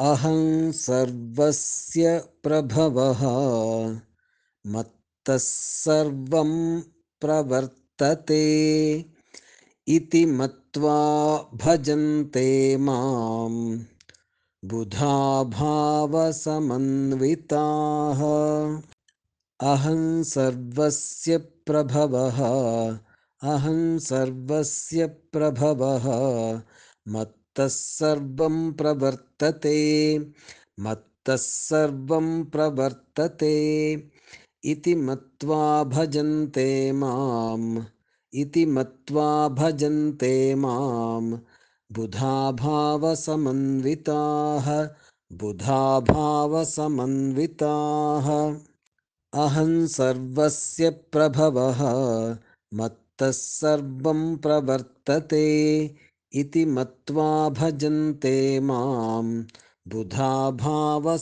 अहं सर्वस्य प्रभवः। मत्तः सर्वं प्रवर्तते। इति मत्वा भजन्ते मां बुधा भावसमन्विताः अहं सर्वस्य प्रभवः। अहं सर्वस्य प्रभवः। मत्तः सर्वं प्रवर्तते, मत्तः सर्वं प्रवर्तते। इति मत्वा भजन्ते माम्, इति मत्वा भजन्ते माँ बुधाभावसमन्विताः बुधाभावसमन्विताः। अहं सर्वस्य प्रभवः, मत्तः सर्वं प्रवर्तते। इति मत्वा भजन्ते मां बुधाभावसमन्विताः